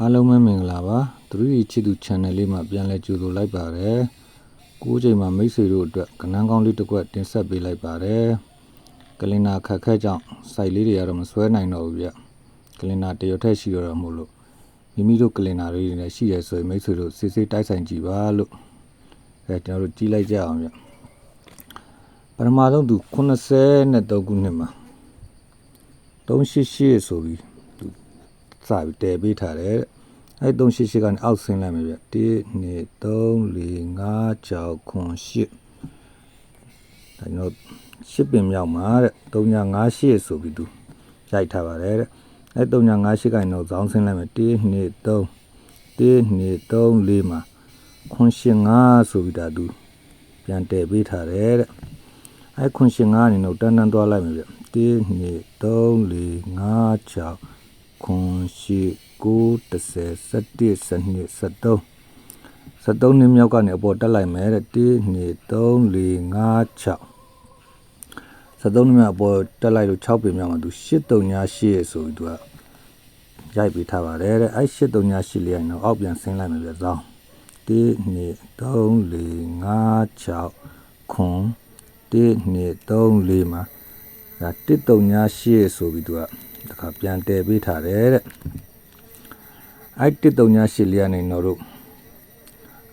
အားလုံးပဲမင်္ဂလာပါ 3D ချစ်သူ channel လေးမှာပြန်လဲကြိုဆိုလိုက်ပါတယ်ကိုးချိန်မှာမိတ်ဆွေတို့အတွက်ကနန်းကောင်းလေးတစ်ကွက်တင်ဆက်ပေးလိုက်ပါတယ်ကလင်နာခက်ခက်ကြောင့်စိုက်လေးတွေကတော့မဆွဲနိုင်တော့ဘူးဗျကလင်နာတရထက်ရှိရတော့မို့လို့မိမိတို့ကလင်နာလေးတွေလည်းရှိရဆိုရင်မိတ်ဆွေတို့စစ်စစ်တိုက်ဆိုင်ကြည့်ပါလို့အဲကျွန်တော်တို့ကြည့်လိုက်ကြအောင်ဗျပထမဆုံးသူ83ခုနှစ်မှာ388ဆိုပြီး စပြီးတည်ပေးထားတယ်တဲ့အဲ့388ကနေအောက်ဆင်းလိုက်မယ်ဗျ1 2 3 4 5 6 9 8ဒါကျွန်တော်10ပင်မြောက်မှာတဲ့3958ဆိုပြီးသူရိုက်ထားပါတယ်တဲ့အဲ့3958ကနေတော့ဇောင်းဆင်းလိုက်မယ်1 2 3 1 2 3 4မှာ985ဆိုပြီးဒါသူပြန်တည်ပေးထားတယ်တဲ့အဲ့985အနေနဲ့တန်းတန်းသွားလိုက်မယ်ဗျ1 2 3 4 5 6 ခွန်ရှိ9 10 11 12 13 13နှစ်မြောက်ကနေအပေါ်တက်လိုက်မယ်တဲ့1 2 3 4 5 6 73နှစ်မြောက်အပေါ်တက်လိုက်လို့6ပြင်မြောက်မှာသူ8388ဆိုပြီးသူကရိုက်ပေးထားပါတယ်တဲ့အဲ8388လေးကတော့အောက်ပြန်ဆင်းလိုက်မယ်ပြဇောင်း1 2 3 4 5 6ခွန်1 2 3 4မှာဒါ1388ဆိုပြီးသူကတခါ ပြန်တည်ပေးထားတယ်တဲ့အဲ့1388လေးကနေတော့တို့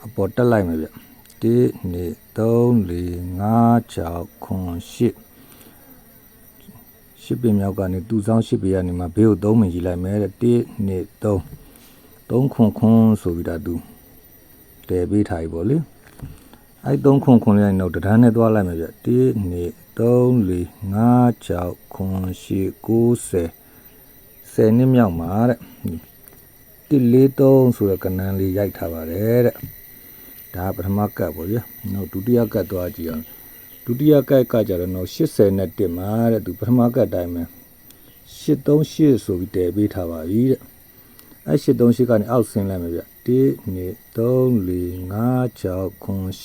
အပေါ်တက်လိုက်မယ်ဗျ1 2 3 4 5 6 9 10ရှစ်ပင်မြောက်ကနေတူဆောင်ရှစ်ပင်ကနေမှဘေးကိုသုံးမင်ကြီးလိုက်မယ်တဲ့1 2 3 3ခွန်ခွန်ဆိုပြီးတာသူတည်ပေးထားပြီပေါ့လေအဲ့3ခွန်ခွန်လေးကနေတော့တန်းနဲ့သွားလိုက်မယ်ဗျ1 2 3 4 5 6 9 10 10နှစ်မြောက်မှာတဲ့143ဆိုတဲ့ကဏ္ဍလေးရိုက်ထားပါတယ်တဲ့ဒါပထမကတ်ပေါ့ဗျာနောက်ဒုတိယကတ်သွားကြည့်အောင်ဒုတိယကတ်ကကြတော့နောက်80နဲ့1မှာတဲ့သူပထမကတ်တိုင်းမှာ838ဆိုပြီးတည်ပေးထားပါပြီတဲ့အဲ838ကနေအောက်ဆင်းလိုက်မယ်ဗျ1 2 3 4 5 6 9 8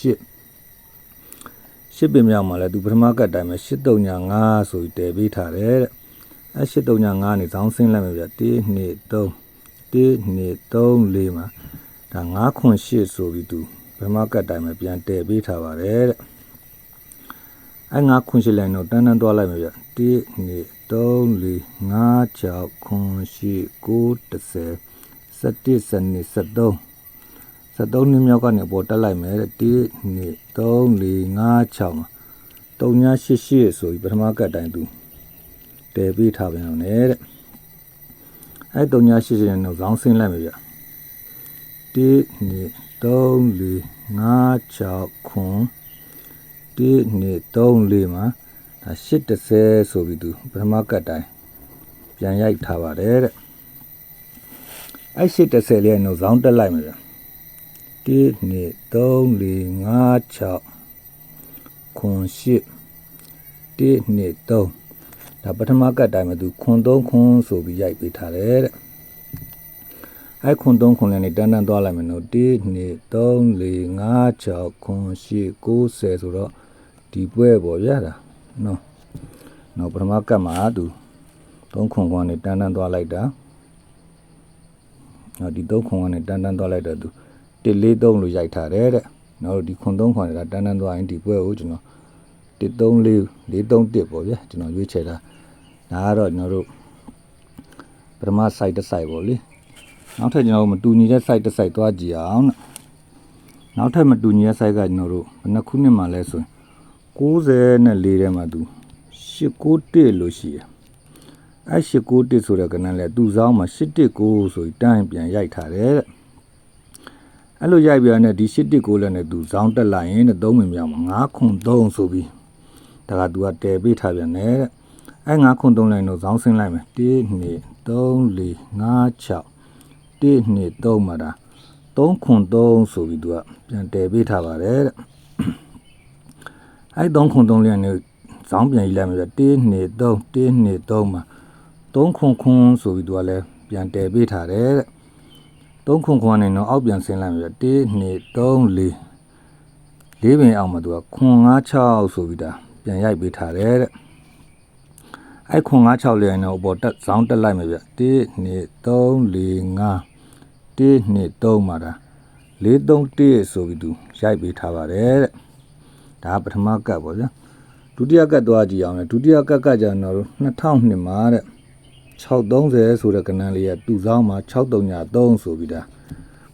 ရှစ်ပင်မြောက်မှာလဲသူပထမကတ်တိုင်းမှာ835ဆိုပြီးတည်ပေးထားတယ်တဲ့ အဲ835နေဇောင်းဆင်းလိုက်မယ်ဗျ1 2 3 1 2 3 4မှာဒါ9ခွန်8ဆိုပြီးသူပထမကတ်တိုင်းမှာပြန်တည်ပေးထားပါတယ်တဲ့အဲ9ခွန်8လိုက်တော့တန်းတန်းသွားလိုက်မယ်ဗျ1 2 3 4 5 6ခွန်8 9 10 17 12 13 73နှစ်မြောက်ကနေပေါ်တက်လိုက်မယ်တဲ့1 2 3 4 5 6မှာ3988ဆိုပြီးပထမကတ်တိုင်းသူ တည်ပေးထားပြန်အောင်နဲ့တဲ့အဲ3988နဲ့တော့ဇောင်းဆင်းလိုက်မယ်ဗျ1 2 3 4 5 6ခွန်1 2 3 4မှာဒါ830ဆိုပြီးသူပထမကတ်တိုင်းပြန်ရိုက်ထားပါတယ်တဲ့အဲ830လေးကတော့ဇောင်းတက်လိုက်မယ်ဗျ1 2 3 4 5 6ခွန်8 1 2 3 ဒါပထမကတ်တိုင်းမှာသူခွန်3ခွန်ဆိုပြီးရိုက်ပေးထားတယ်တဲ့အဲခွန်3ခွန်လည်းနေတန်းတန်းသွားလိုက်မယ်နော်1 2 3 4 5 6ခွန်8 9 10ဆိုတော့ဒီပွဲပေါ့ဗျာဒါနော်နော်ပထမကတ်မှာသူ3ခွန်ခွန်နေတန်းတန်းသွားလိုက်တာနော်ဒီ3ခွန်ကနေတန်းတန်းသွားလိုက်တော့သူ143လို့ရိုက်ထားတယ်တဲ့နော်ဒီခွန်3ခွန်ကတန်းတန်းသွားရင်ဒီပွဲကိုကျွန်တော်134 431ပေါ့ဗျာကျွန်တော်ရွေးချယ်တာ ဒါကတော့ကျွန်တော်တို့ပထမ site တစ် site ပေါ့လေနောက်ထပ်ကျွန်တော်တို့မတူညီတဲ့ site တစ် site သွားကြည့်အောင်နောက်ထပ်မတူညီတဲ့ site ကကျွန်တော်တို့ဘယ်နှခုနှစ်မှလဲဆိုရင်94ထဲမှာသူ891လို့ရှိတယ်အဲ891ဆိုတဲ့ကဏ္ဍလဲသူ့စောင်းမှာ819ဆိုပြီးတန်းပြန်ရိုက်ထားတယ်တဲ့အဲ့လိုရိုက်ပြန်တဲ့ဒီ819လည်းနဲ့သူဇောင်းတက်လိုက်ရင်တဲ့3မိနစ်မြောက်မှာ9ခွန်3ဆိုပြီးဒါကသူကတည်ပေးထားပြန်တယ်တဲ့ အဲ9ခွန်3လိုက်တော့ဇောင်းဆင်းလိုက်မယ်1 2 3 4 5 6 1 2 3မှာဒါ3ခွန်3ဆိုပြီးသူကပြန်တည်ပေးထားပါတယ်တဲ့အဲ3ခွန်3လေးကနေဇောင်းပြန်ရေးလိုက်မယ်1 2 3 1 2 3မှာ3ခွန်ခွန်ဆိုပြီးသူကလည်းပြန်တည်ပေးထားတယ်တဲ့3ခွန်ခွန်ကနေတော့အောက်ပြန်ဆင်းလိုက်မယ်1 2 3 4လေးပင်အောင်မှာသူကခွန်5 6ဆိုပြီးဒါပြန်ရိုက်ပေးထားတယ်တဲ့ အဲ့ခွန်5 6လေးရင်တော့အပေါ်တက်ဇောင်းတက်လိုက်မယ်ဗျ1 2 3 4 5 1 2 3မှာဒါ431ဆိုပြီးသူရိုက်ပေးထားပါတယ်တဲ့ဒါကပထမကတ်ပေါ့ဗျာဒုတိယကတ်သွားကြည့်အောင်လေဒုတိယကတ်ကကျတော့2002မှာတဲ့630ဆိုတဲ့ကဏ္ဍလေးကတူဆောင်မှာ633ဆိုပြီးဒါ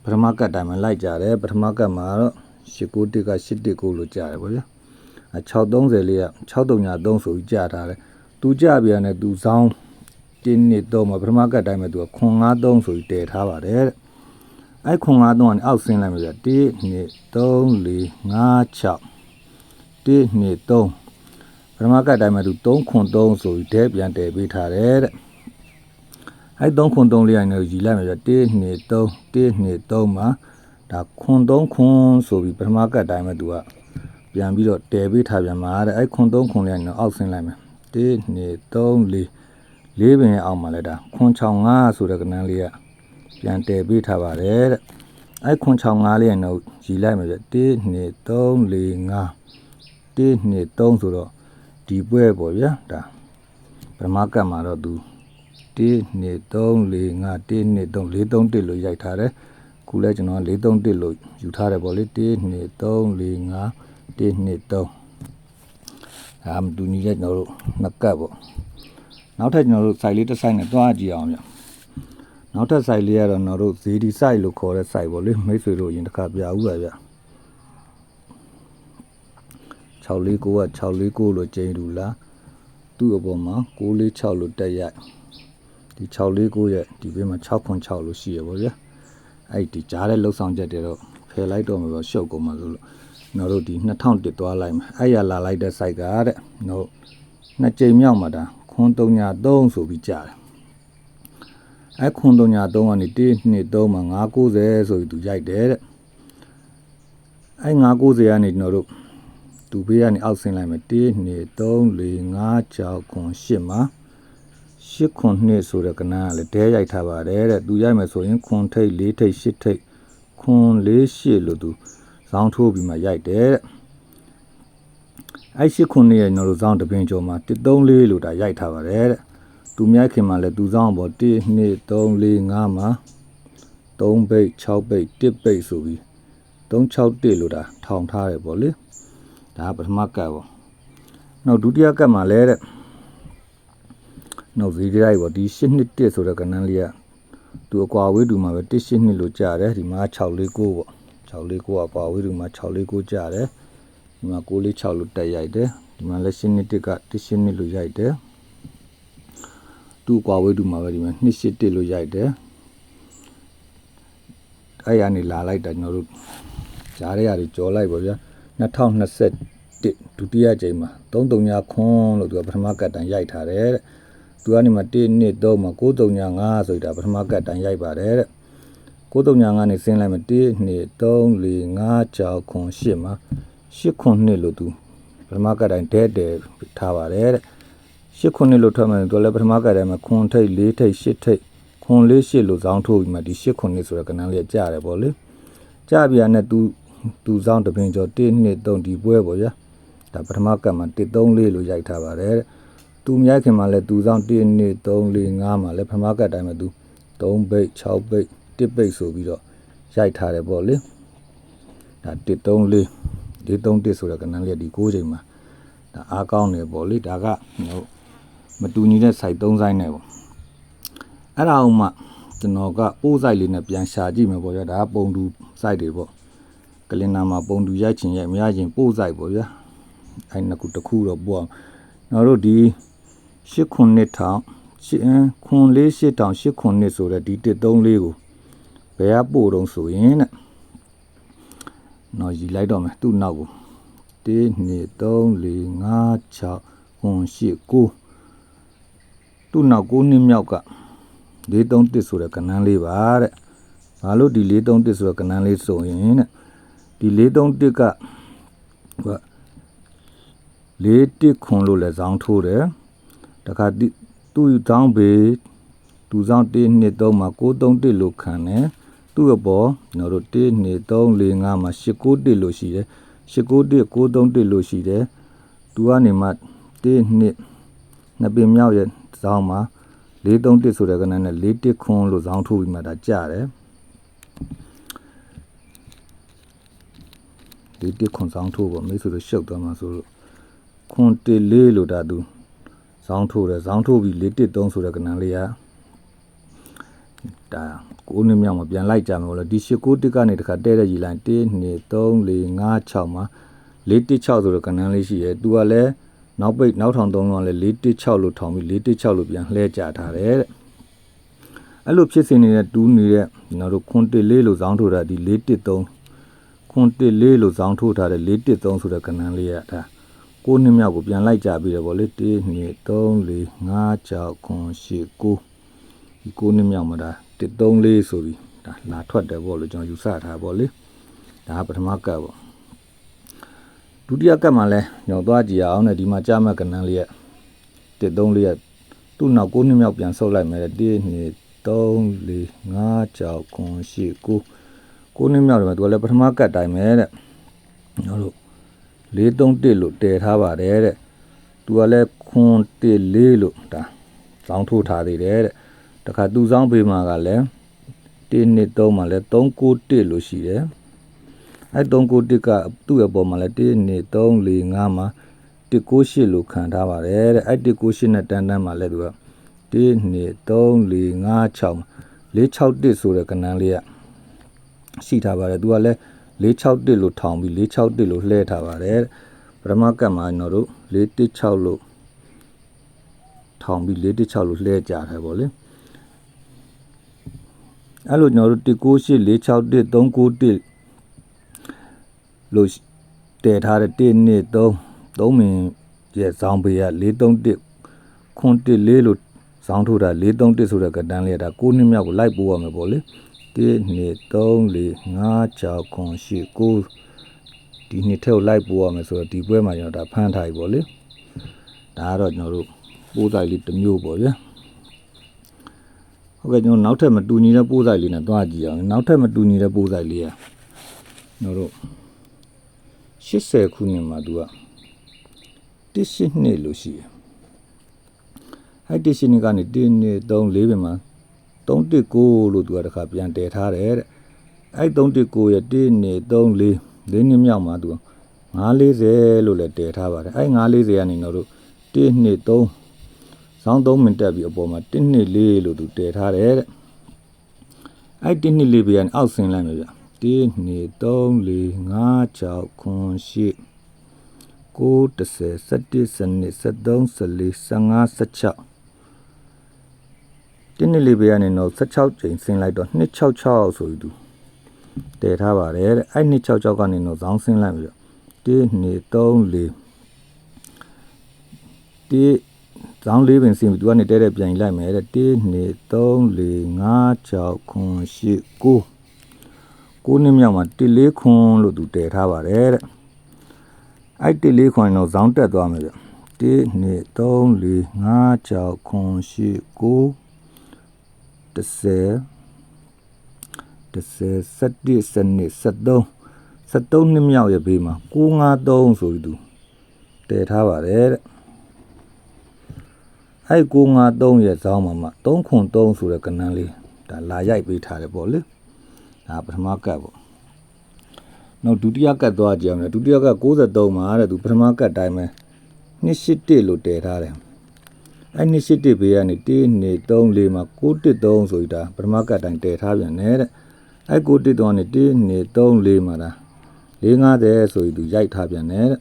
ပထမကတ်တိုင်းမှာလိုက်ကြတယ်ပထမကတ်မှာတော့891က819လို့ကြားတယ်ပေါ့ဗျာအဲ630လေးက633ဆိုပြီးကြားထားတယ် သူကြပြန်တယ်သူဆောင်တင်းနှစ်တော့မှာပထမကတ်တိုင်းမှာသူကခွန်53ဆိုပြီးတည်ထားပါတယ်တဲ့အဲခွန်53ကနေအောက်ဆင်းလိုက်မှာဗျာ1 2 3 4 5 6 1 2 3ပထမကတ်တိုင်းမှာသူ3ခွန်3ဆိုပြီးတဲပြန်တည်ပေးထားတယ်တဲ့အဲ3ခွန်3လေးရိုင်းတော့ယူလိုက်မှာဗျာ1 2 3 1 2 3မှာဒါခွန်3ခွန်ဆိုပြီးပထမကတ်တိုင်းမှာသူကပြန်ပြီးတော့တည်ပေးထားပြန်မှာတဲ့အဲခွန်3ခွန်လေးရိုင်းတော့အောက်ဆင်းလိုက်မှာ 1 2 3 4လေးပင်ရဲ့အောက်မှာလဲဒါခွန်65ဆိုတဲ့ကဏ္ဍလေးကပြန်တည်ပေးထားပါတယ်တဲ့အဲခွန်65လေးရိုင်းတော့ယူလိုက်မှာဗျ1 2 3 4 5 1 2 3ဆိုတော့ဒီပွဲပေါ့ဗျာဒါပထမကတ်မှာတော့သူ1 2 3 4 5 1 2 3 4 3 1လို့ရိုက်ထားတယ်ခုလဲကျွန်တော်4 3 1လို့ယူထားတယ်ပေါ့လေ1 2 3 4 5 1 2 3 ဒါမှတူညီတဲ့ကျွန်တော်တို့နှစ်ကတ်ပေါ့နောက်ထပ်ကျွန်တော်တို့ site လေးတစ် site နဲ့တွားကြည့်အောင်ဗျနောက်ထပ် site လေးကတော့ကျွန်တော်တို့ ZD site လို့ခေါ်တဲ့ site ပေါ့လေမိတ်ဆွေတို့အရင်တစ်ခါပြဦးပါဗျ649က649လို့ကျင်းတူလားသူ့အပေါ်မှာ646လို့တက်ရိုက်ဒီ649ရဲ့ဒီဘေးမှာ606လို့ရှိရပါဗျာအဲ့ဒီကြားတဲ့လှုပ်ဆောင်ချက်တွေတော့ဖယ်လိုက်တော့မှာပဲရှုပ်ကုန်မှာဆိုလို့ ကျွန်တော်တို့ဒီ2001သွားလိုက်မှာအဲ့ရလာလိုက်တဲ့ site ကတဲ့ကျွန်တော်နှစ်ကြိမ်မြောက်မှာဒါခွန်303ဆိုပြီးကြားတယ်အဲ့ခွန်303ကနေ1 2 3မှာ990ဆိုပြီးသူရိုက်တယ်တဲ့အဲ့990ကနေကျွန်တော်တို့သူဘေးကနေအောက်ဆင်းလိုက်မယ်1 2 3 4 5 6ခွန်8မှာ8ခွန်2ဆိုတဲ့ကဏ္ဍကလည်းဒဲရိုက်ထားပါတယ်တဲ့သူရိုက်မယ်ဆိုရင်ခွန်ထိတ်4ထိတ်8ထိတ်ခွန်4 8လို့သူ ဇောင်းထိုးပြီးမှရိုက်တယ်တဲ့အဲ့8ခွန်2ရဲ့ကျွန်တော်တို့ဇောင်းတပင်ကျော်မှာ134လို့ဒါရိုက်ထားပါတယ်တဲ့သူမြိုက်ခင်မှာလည်းသူဇောင်းပေါ်1 2 3 4 5မှာ3ဘိတ်6ဘိတ်1ဘိတ်ဆိုပြီး361လို့ဒါထောင်ထားတယ်ပေါ့လေဒါပထမကတ်ပေါ့နောက်ဒုတိယကတ်မှာလဲတဲ့နောက်ဗီဒီယိုပေါ့ဒီ8နှစ်1ဆိုတဲ့ကဏ္ဍလေးကသူအကွာဝေးတူမှာပဲ1 8နှစ်လို့ကြားတယ်ဒီမှာ649ပေါ့ 649ကကွာဝေးတူမှာ649ကြားတယ်ဒီမှာ946လို့တက်ရိုက်တယ်ဒီမှာလည်း8နှစ်1က1 8နှစ်လို့ရိုက်တယ်သူ့ကွာဝေးတူမှာပဲဒီမှာ281လို့ရိုက်တယ်အဲ့ရနေလာလိုက်တာကျွန်တော်တို့ဂျားတွေကကြော်လိုက်ပါဗျာ2021ဒုတိယကြိမ်မှာ339ခွန်းလို့သူကပထမကတ်တန်ရိုက်ထားတယ်တဲ့သူကနေမှ1 2 3မှာ935ဆိုတာပထမကတ်တန်ရိုက်ပါတယ်တဲ့ 935နေဆင်းလိုက်မှာ1 2 3 4 5 6ခွန်း8မှာ8ခွန်း2လို့သူပထမကတ်တိုင်းဒဲတဲထားပါတယ်တဲ့8ခွန်း2လို့ထွက်မှသူလည်းပထမကတ်တိုင်းမှာခွန်းထိတ်4ထိတ်8ထိတ်ခွန်း4 8လို့ဇောင်းထိုးပြီးမှဒီ8ခွန်း2ဆိုတဲ့ကဏ္ဍလေးကြားတယ်ပေါ့လေကြားပြရနဲ့သူသူဆောင်တပင်ကျော်1 2 3ဒီပွဲပေါ့ဗျာဒါပထမကတ်မှာ1 3 4လို့ရိုက်ထားပါတယ်တဲ့သူမြိုက်ခင်မှာလဲသူဆောင်1 2 3 4 5မှာလဲပထမကတ်တိုင်းမှာသူ3ဘိတ်6ဘိတ် 1ဘိတ်ဆိုပြီးတော့ရိုက်ထားတယ်ပေါ့လေဒါ1 3 4 4 3 1ဆိုတဲ့ကဏ္ဍလေးဒီ6ချိန်မှာဒါအားကောင်းတယ်ပေါ့လေဒါကဟိုမတူညီတဲ့ site 3 site နဲ့ပေါ့အဲ့ဒါအောင်မှကျွန်တော်ကပိုး site လေးနဲ့ပြန်ရှာကြည့်မယ်ပေါ့ဗျာဒါကပုံတူ site တွေပေါ့ကလင်နာမှာပုံတူရိုက်ချင်ရိုက်မရချင်ပို့ဆိုင်ပေါ့ဗျာအဲ့နှစ်ခုတစ်ခုတော့ပို့အောင်ကျွန်တော်တို့ဒီ8ခုနှစ်ထောင်8ခွန်လေး8တောင်8ခွန်နှစ်ဆိုတဲ့ဒီ134ကို ဘယ်ကပို့တော့ဆိုရင်တဲ့နော်ယူလိုက်တော့မယ်သူ့နောက်ကို1 2 3 4 5 6ခွန်8 9သူ့နောက်9နှစ်မြောက်က431ဆိုတဲ့ကဏ္ဍလေးပါတဲ့ဘာလို့ဒီ431ဆိုတဲ့ကဏ္ဍလေးဆိုရင်တဲ့ဒီ431ကဟို41ခွန်လို့လည်းဇောင်းထိုးတယ်တခါသူ့ဇောင်းဘေးသူဇောင်း1 2 3မှာ631လို့ခံတယ် သူ့အပေါ်ကျွန်တော်တို့1 2 3 4 5မှာ891လို့ရှိတယ်891 631လို့ရှိတယ်သူကနေမှ1 2နှစ်ပင်မြောက်ရဲ့ဇောင်းမှာ431ဆိုတဲ့ကဏ္ဍနဲ့41ခွန်လို့ဇောင်းထိုးပြီးမှဒါကြတယ်ဒီတစ်ခွန်ဆောင်ထိုးပေါ့မိတ်ဆိုလို့ရှုပ်သွားမှာဆိုလို့ခွန်တစ်လေးလို့ဒါသူဇောင်းထိုးတယ်ဇောင်းထိုးပြီးလေးတစ်သုံးဆိုတဲ့ကဏ္ဍလေးကဒါ ကိုးနှစ်မြောက်မှာပြန်လိုက်ကြမယ်လို့ဒီရှစ်ကိုးတစ်ကနေတခါတဲတဲ့ရီလိုင်း1 2 3 4 5 6မှာလေးတစ်6ဆိုတဲ့ကဏ္ဍလေးရှိရဲသူကလည်းနောက်ပိတ်နောက်ထောင်သုံးလုံးကလည်းလေးတစ်6လို့ထောင်ပြီးလေးတစ်6လို့ပြန်လှဲကြထားတယ်တဲ့အဲ့လိုဖြစ်စဉ်နေတဲ့တူးနေတဲ့ကျွန်တော်တို့ခွန်တစ်လေးလို့ဇောင်းထိုးတာဒီ413ခွန်တစ်လေးလို့ဇောင်းထိုးထားတဲ့413ဆိုတဲ့ကဏ္ဍလေးရဒါကိုးနှစ်မြောက်ကိုပြန်လိုက်ကြပြီးတယ်ဗောလေ1 2 3 4 5 6ခွန်8 9 ဒီကိုးနှစ်မြောက်မှာဒါ134ဆိုပြီးဒါလာထွက်တယ်ဗောလို့ကျွန်တော်ယူဆထားဗောလေဒါကပထမကတ်ဗောဒုတိယကတ်မှာလဲညောသွားကြည့်အောင်နဲ့ဒီမှာကြားမဲ့ကဏ္ဍလေးရ134ရသူ့နောက်ကိုးနှစ်မြောက်ပြန်ဆုပ်လိုက်မယ်1 2 3 4 5 6 9 8 9ကိုနှစ်မြောက်တယ်မှာသူကလည်းပထမကတ်တိုင်းပဲတဲ့ကျွန်တော်တို့431လို့တည်ထားပါတယ်တဲ့သူကလည်းခွန်14လို့ဒါဇောင်းထိုးထားသေးတယ်တဲ့ တခါသူဇောင်းပေးမှာကလည်း1နှစ်3မှာလည်း391လို့ရှိတယ်အဲ391ကသူ့ရဲ့ပေါ်မှာလည်း1နှစ်3 4 5မှာ198လို့ခံထားပါတယ်တဲ့အဲ198နဲ့တန်းတန်းမှာလည်းသူက1 2 3 4 5 6 461ဆိုတဲ့ကဏ္ဍလေးကရှိထားပါတယ်သူကလည်း461လို့ထောင်ပြီး461လို့လှည့်ထားပါတယ်ပထမကတ်မှာကျွန်တော်တို့416လို့ထောင်ပြီး416လို့လှည့်ကြတယ်ဗောလေ အဲ့လိုကျွန်တော်တို့198 461 391လို့တည်ထားတဲ့1 2 3 3မင်းရဲ့ဇောင်းပေးက431ခွန်1 4လို့ဇောင်းထိုးတာ431ဆိုတဲ့ကတန်းလေးကဒါ9နှစ်မြောက်ကိုလိုက်ပိုးရမယ်ပေါ့လေ1 2 3 4 5 6 9 8 9ဒီနှစ်ထက်ကိုလိုက်ပိုးရမယ်ဆိုတော့ဒီပွဲမှာကျွန်တော်ဒါဖမ်းထားပြီပေါ့လေဒါကတော့ကျွန်တော်တို့ပိုးဆိုင်လေးတစ်မျိုးပေါ့ဗျာ ဟုတ်ကဲ့ကျွန်တော်နောက်ထပ်မတူညီတဲ့ပိုးဆိုင်လေးနဲ့တွားကြည့်အောင်နောက်ထပ်မတူညီတဲ့ပိုးဆိုင်လေးကကျွန်တော်တို့80ခုနှစ်မှာသူက18နှစ်လို့ရှိတယ်အဲ့ဒီရှင်ကနေ1 2 3 4ပဲမှာ319လို့သူကတခါပြန်တည်ထားတယ်တဲ့အဲ့319ရဲ့1 2 3 4လေးနှစ်မြောက်မှာသူက940လို့လည်းတည်ထားပါတယ်အဲ့940ကနေတော့တို့1 2 3 ဇောင်း3မိနစ်တက်ပြီးအပေါ်မှာ1 2 4လို့သူတည်ထားတယ်တဲ့အဲ့1 2 4ပဲကနေအောက်ဆင်းလိုက်မယ်ဗျ1 2 3 4 5 6 9 8 9 10 11 12 13 14 15 16တင်းနှစ်လေးပေးရနေတော့16ချိန်ဆင်းလိုက်တော့266ဆိုပြီးသူတည်ထားပါတယ်တဲ့အဲ့266ကနေတော့ဇောင်းဆင်းလိုက်ပြီတော့1 2 3 4ဒီ ဇောင်းလေးပင်ဆင်းပြီးသူကနေတဲတဲ့ပြန်လိုက်မယ်တဲ့1 2 3 4 5 6 9 10 9ကိုနှစ်မြောက်မှာ1လေးခွန်လို့သူတည်ထားပါတယ်တဲ့အဲ့1လေးခွန်တော့ဇောင်းတက်သွားမယ်ဗျ1 2 3 4 5 6 9 10 9 30 30 71စနစ်73 73နှစ်မြောက်ရဲ့ဘေးမှာ953ဆိုပြီးသူတည်ထားပါတယ်တဲ့ အဲ့953ရဲ့ဇောင်းမှာမှ3ခွန်3ဆိုတဲ့ကဏ္ဍလေးဒါလာရိုက်ပေးထားတယ်ပေါ့လေဒါပထမကတ်ပေါ့နောက်ဒုတိယကတ်သွားကြအောင်လေဒုတိယကတ်63မှာတဲ့သူပထမကတ်တိုင်းပဲ281လို့တည်ထားတယ်အဲ့နှစ်ရှိတစ်ဘေးကနေ1 2 3 4မှာ6 1 3ဆိုပြီးဒါပထမကတ်တိုင်းတည်ထားပြန်တယ်တဲ့အဲ့6 1 3ကနေ1 2 3 4မှာဒါ450ဆိုပြီးသူရိုက်ထားပြန်တယ်တဲ့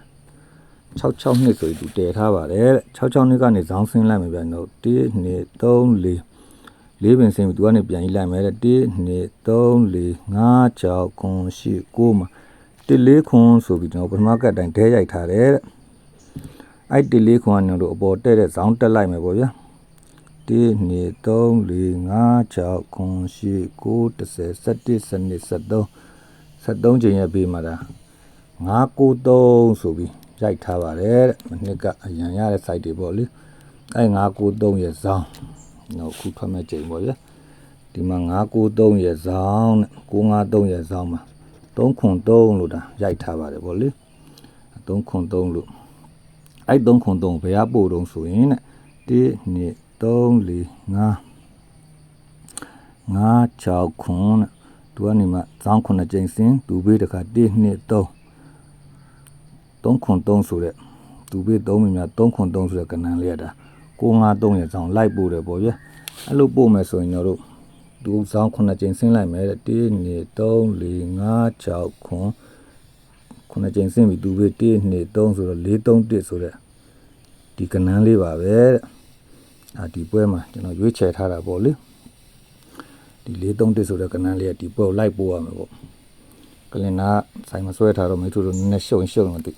ှ စ်ဆိုပြီးသူတည်ထားပါတယ်တဲ့66နှစ်ကနေဇောင်းဆင်းလိုက်မယ်ဗျာတော့1 2 3 4လေးပင်ဆင်းပြီးသူကနေပြန်ကြီးလိုက်မယ်တဲ့1 2 3 4 5 6 9 10 9မှာ1လေးခွန်ဆိုပြီးကျွန်တော်ပထမကတ်တိုင်းဒဲရိုက်ထားတယ်တဲ့အဲ့1လေးခွန်ကနေတော့အပေါ်တက်တဲ့ဇောင်းတက်လိုက်မယ်ပေါ့ဗျာ1 2 3 4 5 6 9 10 9 10 11 12 13 14 15 16ချိန်ရဲ့ဘေးမှာဒါ993ဆိုပြီး ရိုက်ထားပါတယ်တဲ့မနှစ်ကအရန်ရတဲ့ site တွေပေါ့လေအဲ993ရဲ့ဇောင်းတော့ခုထွက်မဲ့ချိန်ပေါ့ဗျာဒီမှာ993ရဲ့ဇောင်းနဲ့953ရဲ့ဇောင်းမှာ303လို့ဒါရိုက်ထားပါတယ်ပေါ့လေ303လို့အဲ့303ဘယ်ကပို့တုံးဆိုရင်တဲ့1 2 3 4 5 5 6ခွန်းတဲ့သူကနေမှဇောင်း9ကြိမ်စင်သူဘေးတခါ1 2 3 3ခွန်3ဆိုတဲ့သူဘေး3မိများ3ခွန်3ဆိုတဲ့ကဏ္ဍလေးရတာ653ရဲ့ဇောင်းလိုက်ပို့တယ်ပေါ့ဗျာအဲ့လိုပို့မယ်ဆိုရင်တို့သူဇောင်း9ကြိမ်ဆင်းလိုက်မယ်တဲ့1 2 3 4 5 6ခွန်9ကြိမ်ဆင်းပြီသူဘေး1 2 3ဆိုတော့4 3 1ဆိုတဲ့ဒီကဏ္ဍလေးပါပဲတဲ့အာဒီပွဲမှာကျွန်တော်ရွေးချယ်ထားတာပေါ့လေဒီ4 3 1ဆိုတဲ့ကဏ္ဍလေးကဒီပွဲကိုလိုက်ပို့ရမယ်ပေါ့ကလင်နာဆိုင်မဆွဲထားတော့မိသူတို့နည်းနည်းရှုံရှုံမသိ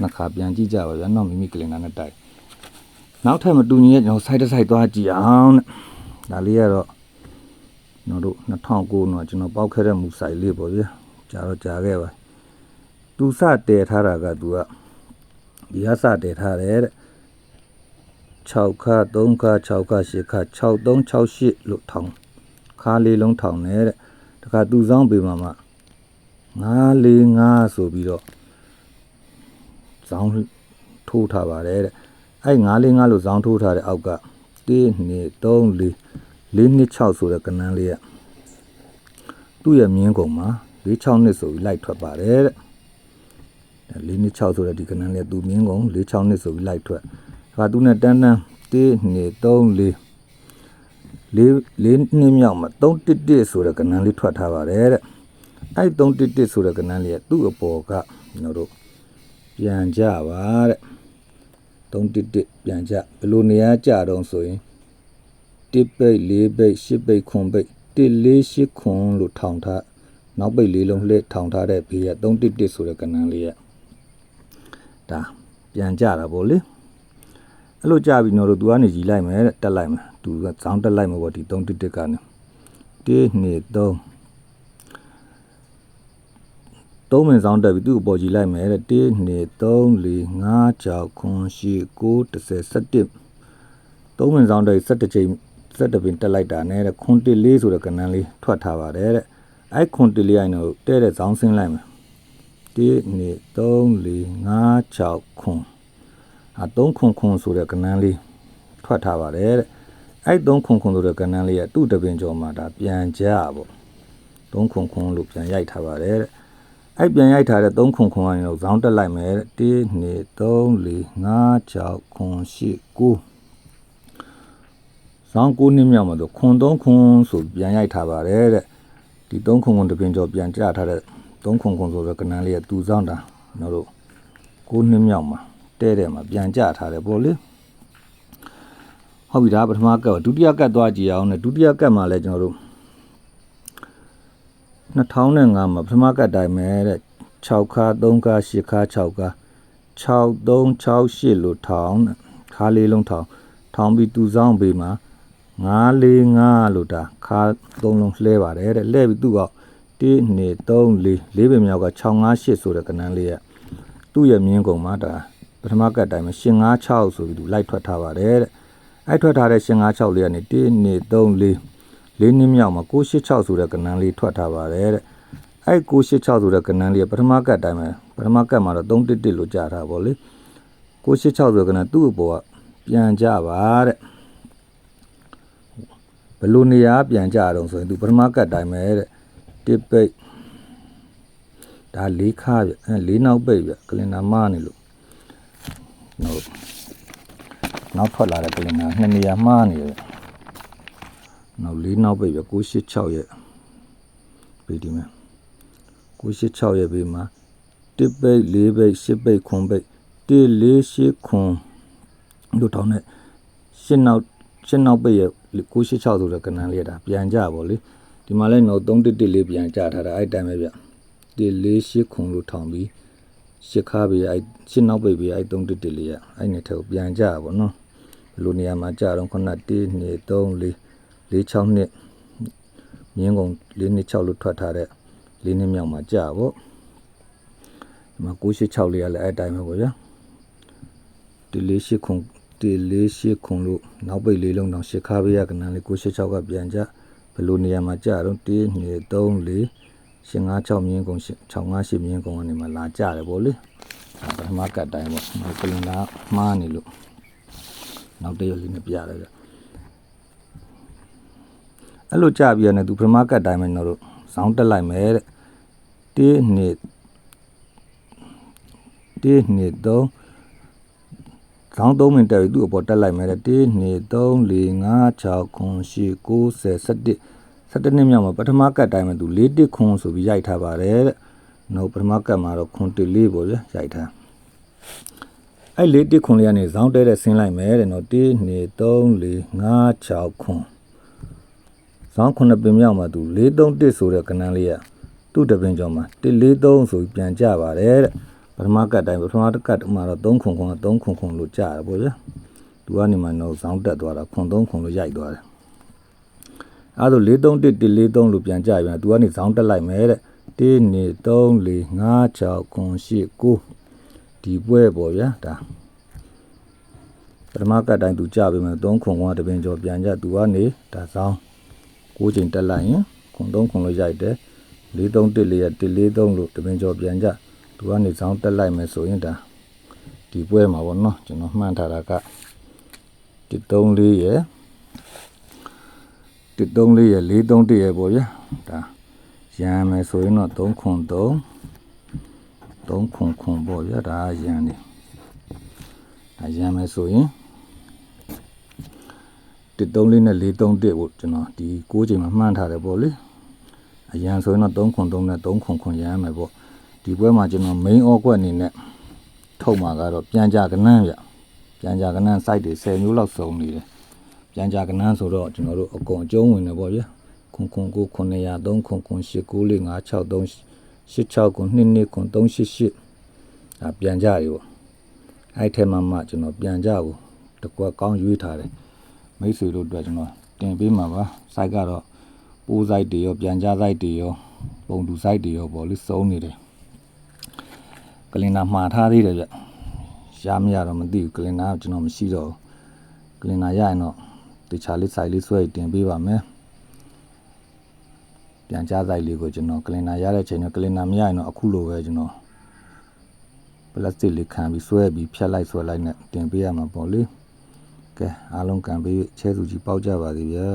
နှစ်ခါပြန်ကြည့်ကြပါဗျာနောက်မိမိကလင်နာနဲ့တိုက်နောက်ထပ်မတူညီရဲ့ကျွန်တော် site တစ် site သွားကြည့်အောင်တဲ့ဒါလေးကတော့ကျွန်တော်တို့2009တော့ကျွန်တော်ပောက်ခဲ့တဲ့မူဆိုင်လေးပေါ့ဗျာကြာတော့ကြာခဲ့ပါသူစတည်ထားတာကသူကဒီဟာစတည်ထားတယ်တဲ့6ခါ3ခါ6ခါ8ခါ6368လို့ထောင်ခါလေးလုံးထောင်နေတဲ့တခါသူဆောင်ပေမှာမှ945ဆိုပြီးတော့ ဇောင်းထိုးထားပါတယ်တဲ့အဲ့945လို့ဇောင်းထိုးထားတဲ့အောက်က1 2 3 4 426ဆိုတဲ့ကဏ္ဍလေးကသူ့ရဲ့မြင်းကုံမှာ46နှစ်ဆိုပြီးလိုက်ထွက်ပါတယ်တဲ့426ဆိုတဲ့ဒီကဏ္ဍလေးကသူ့မြင်းကုံ46နှစ်ဆိုပြီးလိုက်ထွက်ဒါကသူနဲ့တန်းတန်း1 2 3 4လေးလေးနှစ်မြောက်မှာ311ဆိုတဲ့ကဏ္ဍလေးထွက်ထားပါတယ်တဲ့အဲ့311ဆိုတဲ့ကဏ္ဍလေးကသူ့အပေါ်ကကျွန်တော်တို့ ပြန်ကြပါတဲ့311ပြန်ကြဘယ်လိုနေရာကြတော့ဆိုရင်1ပိတ်4ပိတ်10ပိတ်9ပိတ်148ခွန်လို့ထောင်ထားနောက်ပိတ်လေးလုံးလှည့်ထောင်ထားတဲ့ဘေးက311ဆိုတဲ့ကဏ္ဍလေးကဒါပြန်ကြတာပေါ့လေအဲ့လိုကြပြီးတော့သူကနေကြီးလိုက်မယ်တဲ့တက်လိုက်မယ်သူကဇောင်းတက်လိုက်မယ်ပေါ့ဒီ311ကနေ1 2 3 သုံးမင်ဆောင်တက်ပြီးသူ့အပေါ်ကြီးလိုက်မယ်တဲ့1 2 3 4 5 6 9 10 11သုံးမင်ဆောင်တက်17ချိန်17ပင်တက်လိုက်တာနဲ့တဲ့ခွန်1လေးဆိုတဲ့ကဏ္ဍလေးထွက်ထားပါတယ်တဲ့အဲ့ခွန်1လေးအိုင်တော့တဲ့တဲ့ဇောင်းဆင်းလိုက်မယ်1 2 3 4 5 6ခွန်အာ3ခွန်ခွန်ဆိုတဲ့ကဏ္ဍလေးထွက်ထားပါတယ်တဲ့အဲ့3ခွန်ခွန်ဆိုတဲ့ကဏ္ဍလေးကသူ့တပင်ကျော်မှာဒါပြန်ကြပေါ့3ခွန်ခွန်လို့ပြန်ရိုက်ထားပါတယ်တဲ့ အဲ့ပြန်ရိုက်ထားတဲ့3ခွန်ခွန်ကနေတော့ဇောင်းတက်လိုက်မယ်1 2 3 4 5 6ခွန်8 9ဇောင်း9နှစ်မြောက်မှာတော့ခွန်3ခွန်ဆိုပြန်ရိုက်ထားပါတယ်တဲ့ဒီ3ခွန်ခွန်တပင်ကျော်ပြန်ကြထားတဲ့3ခွန်ခွန်ဆိုတဲ့ကဏ္ဍလေးကသူဇောင်းတာကျွန်တော်တို့9နှစ်မြောက်မှာတဲ့တဲ့မှာပြန်ကြထားတယ်ပေါ့လေဟုတ်ပြီဒါပထမကတ်ဒုတိယကတ်သွားကြည့်အောင်နဲ့ဒုတိယကတ်မှာလည်းကျွန်တော်တို့ 2005မှာပထမကတ်တိုင်းမဲ့တဲ့6ခါ3ခါ8ခါ6ခါ6368လို့ထောင်းတဲ့ခါလေးလုံးထောင်းထောင်းပြီးသူဆောင်ပေးမှာ945လို့ဒါခါသုံးလုံးလှဲပါတယ်တဲ့လှဲပြီးသူ့က1 2 3 4လေးပင်မြောက်က658ဆိုတဲ့ကဏ္ဍလေးရသူ့ရဲ့မြင်းကုံမှာဒါပထမကတ်တိုင်းမှာ856ဆိုပြီးသူလိုက်ထွက်ထားပါတယ်တဲ့အဲ့ထွက်ထားတဲ့856လေးကနေ1 2 3 4 လေးနှစ်မြောက်မှာ986ဆိုတဲ့ကဏ္ဍလေးထွက်ထားပါတယ်တဲ့အဲ့986ဆိုတဲ့ကဏ္ဍလေးကပထမကတ်တိုင်းမှာပထမကတ်မှာတော့311လို့ကြာတာပေါ့လေ986ဆိုတဲ့ကဏ္ဍသူ့အပေါ်ကပြန်ကြပါတဲ့ဘယ်လိုနေရာပြန်ကြတော့ဆိုရင်သူပထမကတ်တိုင်းပဲတဲ့တစ်ပိတ်ဒါလေးခါပြအဲလေးနောက်ပိတ်ပြကလင်နာမနေလို့နော်နောက်ထွက်လာတဲ့ကလင်နာနှစ်နေရာမှားနေတယ် နောက်လေးနောက်ပိတ်ပြ986ရဲ့ပေဒီမှာ986ရဲ့ပေမှာတစ်ပိတ်လေးပိတ်ရှစ်ပိတ်ခွန်ပိတ်1 4 8ခွန်လို့ထောင်းတဲ့ရှင်းနောက်ရှင်းနောက်ပိတ်ရဲ့986ဆိုတဲ့ကဏ္ဍလေးဒါပြန်ကြပါလေဒီမှာလည်းတော့311လေးပြန်ကြထားတာအဲ့တိုင်းပဲဗျ148ခွန်လို့ထောင်ပြီးရှစ်ခါပြီးအဲ့ရှင်းနောက်ပိတ်ပြီးအဲ့311လေးရအဲ့နဲ့ထဲကိုပြန်ကြပါနော်ဘယ်လိုနေရာမှာကြတော့ခုန1 2 3 4 46နှစ်မြင်းကုန်426လို့ထွက်ထားတဲ့၄နှစ်မြောက်မှာကြာပေါ့ဒီမှာ986လေးကလည်းအဲ့တိုင်းပဲပေါ့ဗျာ1 4 8ခု1 4 8ခုလို့နောက်ပိတ်လေးလုံးတော့ရှစ်ခါပေးရကနန်းလေး986ကပြန်ကြဘယ်လိုနေရာမှာကြတော့1 2 3 4ရှင်5 6မြင်းကုန်6 5 8မြင်းကုန်ကနေမှလာကြတယ်ဗောလေဒါပထမကတ်တိုင်းပေါ့နောက်ကလင်လာမှားနေလို့နောက်တစ်ရက်လေးနဲ့ပြရတယ်ဗျ အဲ့လိုကြပြီးရတယ်သူပထမကတ်တိုင်းမှာကျွန်တော်တို့ဇောင်းတက်လိုက်မယ်တဲ့1 2 1 2 3ခေါင်း3မိနစ်တက်ပြီးသူ့အပေါ်တက်လိုက်မယ်တဲ့1 2 3 4 5 6 9 10 11 17နှစ်မြောက်မှာပထမကတ်တိုင်းမှာသူ4တစ်ခွန်ဆိုပြီးရိုက်ထားပါတယ်တဲ့။နောက်ပထမကတ်မှာတော့ခွန်တစ်လေးပေါ့ဗျာရိုက်ထား။အဲ့4တစ်ခွန်လေးကနေဇောင်းတဲတဲ့ဆင်းလိုက်မယ်တဲ့နော်1 2 3 4 5 6ခွန် ဇောင်းခုနှစ်ပင်မြောက်မှာသူ4 3တစ်ဆိုတဲ့ကဏ္ဍလေးကသူ့တပင်ကျော်မှာ1 4 3ဆိုပြီးပြန်ကြပါတယ်တဲ့။ပထမကတ်တိုင်းပထမကတ်မှာတော့3ခွန်ခွန်က3ခွန်ခွန်လို့ကြတယ်ပေါ့ဗျာ။သူကနေမှတော့ဇောင်းတက်သွားတာခွန်3ခွန်လို့ရိုက်သွားတယ်။အဲဒါ431 143လို့ပြန်ကြပြန်သူကနေဇောင်းတက်လိုက်မယ်တဲ့1 2 3 4 5 6 9 10 9ဒီပွဲပေါ့ဗျာဒါပထမကတ်တိုင်းသူကြပြီမယ်3ခွန်ကတပင်ကျော်ပြန်ကြသူကနေဒါဇောင်း 6ချိန်တက်လိုက်ရင်ခွန်3ခွန်လို့ရိုက်တယ်431လေးရ143လို့တပင်ကျော်ပြန်ကြသူကနေဇောင်းတက်လိုက်မယ်ဆိုရင်ဒါဒီပွဲမှာပေါ့နော်ကျွန်တော်မှန်းထားတာက134ရယ်134ရယ်431ရယ်ပေါ့ဗျာဒါရန်မယ်ဆိုရင်တော့3ခွန်3 3ခွန်ခွန်ပေါ့ဗျာဒါရန်နေဒါရန်မယ်ဆိုရင် 134နဲ့431ပေါ့ကျွန်တော်ဒီ6ချိန်မှာမှန်းထားတယ်ပေါ့လေအရန်ဆိုရင်တော့3ခွန်3နဲ့3ခွန်ခွန်ရန်မယ်ပေါ့ဒီပွဲမှာကျွန်တော် main အော့ကွက်အနေနဲ့ထုတ်မှာကတော့ပြန်ကြကနန်းဗျပြန်ကြကနန်း site တွေ10မျိုးလောက်စုံနေတယ်ပြန်ကြကနန်းဆိုတော့ကျွန်တော်တို့အကုန်အကျုံးဝင်တယ်ပေါ့ဗျာခွန်ခွန်ကို900 3ခွန်ခွန်8 9 4 5 6 3 86ခွန်2 2ခွန်388ဒါပြန်ကြရေပေါ့အဲ့ထဲမှာမှကျွန်တော်ပြန်ကြကိုတကွက်ကောင်းရွေးထားတယ် မိတ်ဆွေတို့အတွက်ကျွန်တော်တင်ပေးမှာပါစိုက်ကတော့ပိုးစိုက်တွေရောပြန်ကြစိုက်တွေရောပုံတူစိုက်တွေရောပေါ့လေစုံနေတယ်ကလင်နာမှားထားသေးတယ်ဗျရှားမရတော့မသိဘူးကလင်နာကကျွန်တော်မရှိတော့ဘူးကလင်နာရရင်တော့တခြားလေးစိုက်လေးဆွဲတင်ပေးပါမယ်ပြန်ကြားစိုက်လေးကိုကျွန်တော်ကလင်နာရတဲ့ချိန်နဲ့ကလင်နာမရရင်တော့အခုလိုပဲကျွန်တော်ပလတ်စတစ်လေးခံပြီးဆွဲပြီးဖြတ်လိုက်ဆွဲလိုက်နဲ့တင်ပေးရမှာပေါ့လေ ကဲအားလုံးကံပေးချဲစုကြီးပေါက်ကြပါသေးဗျာ